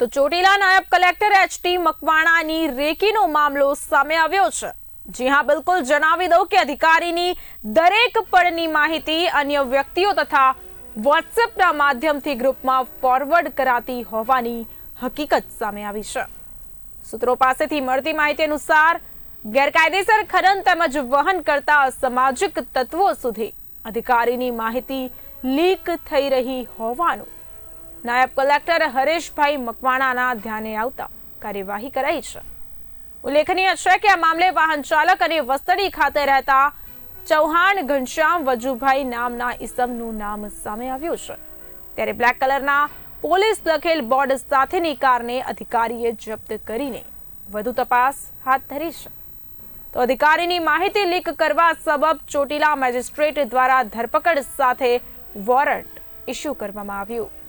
તો ચોટીલા નાયબ collector HT મકવાણાની રેકીનો મામલો સામે આવ્યો છે. જી હા, બિલકુલ જણાવી દઉં કે અધિકારીની દરેક પળની માહિતી અન્ય વ્યક્તિઓ તથા વોટ્સએપના માધ્યમથી ગ્રુપમાં ફોરવર્ડ કરાતી હોવાની હકીકત સામે આવી છે. સૂત્રો પાસેથી મળતી માહિતી અનુસાર, ગેરકાયદેસર ખનન તેમજ વહન કરતા અસામાજિક તત્વો સુધી અધિકારીની માહિતી લીક થઈ રહી હોવાનું નાયબ કલેક્ટર હરેશભાઈ મકવાણાના ધ્યાને આવતા કાર્યવાહી કરાઈ છે. ઉલ્લેખનીય છે કે આ મામલે વાહન ચાલક અને વસ્તડી ખાતે રહેતા ચૌહાણ ઘનશ્યામ વજુભાઈ નામના ઈસમનું નામ સામે આવ્યું છે. ત્યારે બ્લેક કલરના પોલીસ લખેલ બોર્ડ સાથેની કારને અધિકારીએ જપ્ત કરીને વધુ તપાસ હાથ ધરી છે. તો અધિકારીની માહિતી લીક કરવા સબબ ચોટીલા મેજિસ્ટ્રેટ દ્વારા ધરપકડ સાથે વોરંટ ઇસ્યુ કરવામાં આવ્યું.